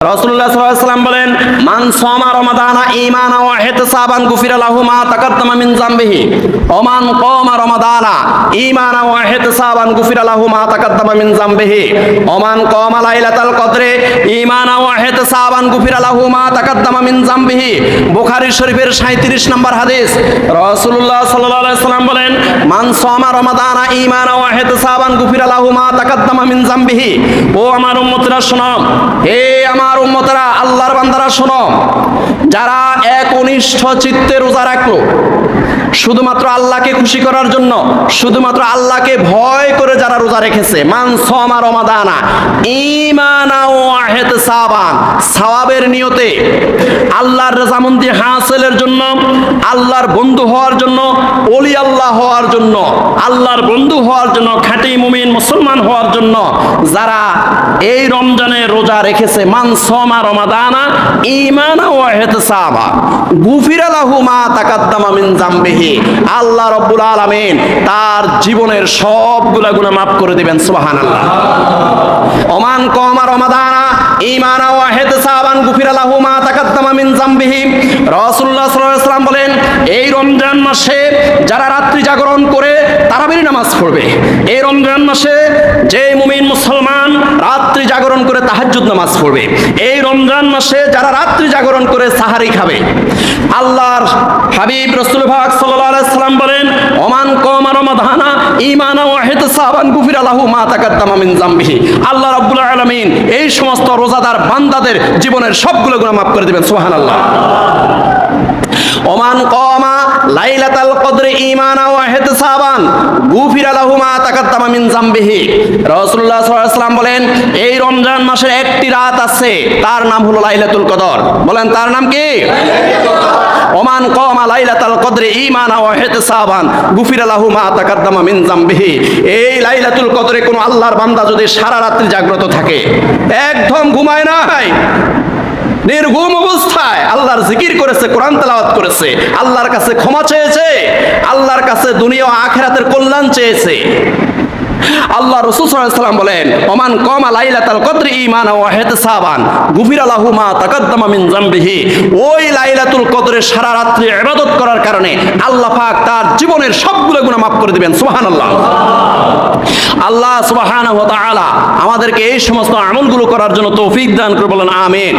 রাসূলুল্লাহ সাল্লাল্লাহু বলেন, মান সামা রমাদানা ঈমানা ওয়া ইহতিসাবান গুফিরা লাহু তাকাদ্দামা মিন যামবিহি ওয়া মান কামা রমাদানা ঈমানা ওয়া ইহতিসাবান গুফিরা লাহু তাকাদ্দামা মিন যামবিহি ওয়া মান কামা লাইলাতাল কদরে ঈমানা ওয়া ইহতিসাবান গুফিরা লাহু তাকাদ্দামা মিন যামবিহি। বুখারী শরীফের 37 নম্বর হাদিস, রাসূলুল্লাহ সাল্লাল্লাহু আলাইহি বলেন, মান সামা রমাদানা ঈমানা ওয়া ইহতিসাবান গুফিরা লাহু মা তাকাদ্দামা মিন যামবিহি। ও আমার উম্মতরা শোনো, হে আমার উম্মতরা, আল্লাহর বান্দারা, শোনো। যারা একনিষ্ঠ চিত্তে রোজা রাখল, শুধুমাত্র আল্লাহকে খুশি করার জন্য, শুধুমাত্র আল্লাহকে ভয় করে যারা রোজা রেখেছে, মান সমা রমাদানা, ঈমানা ওয়া ইহতিসাবান সওয়াবের নিয়তে আল্লাহর রাজামন্দি হাসিলের জন্য, আল্লাহর বন্ধু হওয়ার জন্য, ওলি আল্লাহ হওয়ার জন্য, আল্লাহর বন্ধু হওয়ার জন্য, খাঁটি মুমিন মুসলমান হওয়ার জন্য যারা এই রমজানে রোজা রেখেছে, মান সমা রমাদানা লাহু মা আল্লাহ রব্বুল আলামিন তার জীবনের সবগুলা গুনাহ মাফ করে দিবেন, সুবহানাল্লাহ। ওমান কমা রমাদানা লাহু মা সাল্লাল্লাহু আলাইহি ওয়াসাল্লাম বলেন এই রমজান মাসে যারা রাত্রি জাগরণ করে তারাবির নামাজ পড়বে। এই রমজান মাসে যে মুমিন মুসলমান রাত্রি জাগরণ করে তাহাজ্জুদ নামাজ পড়বে। এই রমজান মাসে যারা রাত্রি জাগরণ করে সাহারি খাবে। আল্লাহর হাবিব রাসূল আলাইহি সাল্লাম বলেন, ওমান কমা রমাদানা ঈমানা ওয়া ইহতিসাবান গুফিরা লাহু মা তাকাদ্দামা মিন আল্লাহ রাব্বুল আলামিন এই সমস্ত রোজাদার বান্দাদের জীবনের সবগুলো গুনাহ মাফ করে দিবেন, সুবহানাল্লাহ ওমান কমা লাইলাতাল বলেন, এই রমজান মাসের একটি রাত আছে, তার নাম হলো লাইলাতুল কদর। বলেন, তার নাম কি? ওমান কমা লাইলাতাল কদরে লাহু মা তাকাদ্দামা মিন জামবিহি। এই লাইলাতুল কদরে কোন আল্লাহর বান্দা যদি সারা রাত্রি জাগ্রত থাকে, একদম ঘুমায় নাই, নির্ঘুম অবস্থায় আল্লাহর জিকির করেছে, কোরআন তেলাওয়াত করেছে, আল্লাহর কাছে ক্ষমা চেয়েছে কাছে দুনিয়া ও আখেরাতের কল্যাণ চেয়েছে। আল্লাহ রসুল সাল্লাম বলেন, ওমান কমা লাইলাতাল কদরি ঈমান ওয়া ইহতিসাবান গুফিরা লাহু মা তাকাদ্দামা মিন জামবিহি ওই লাইলাতুল কদরে সারা রাত্রি ইবাদত করার কারণে আল্লাহ পাক তার জীবনের সবগুলো গুনাহ মাফ করে দিবেন। সুবহানাল্লাহ। আল্লাহ সুবহানাহু ওয়া তাআলা আমাদেরকে এই সমস্ত আমলগুলো করার জন্য তৌফিক দান করে বলেন, আমিন।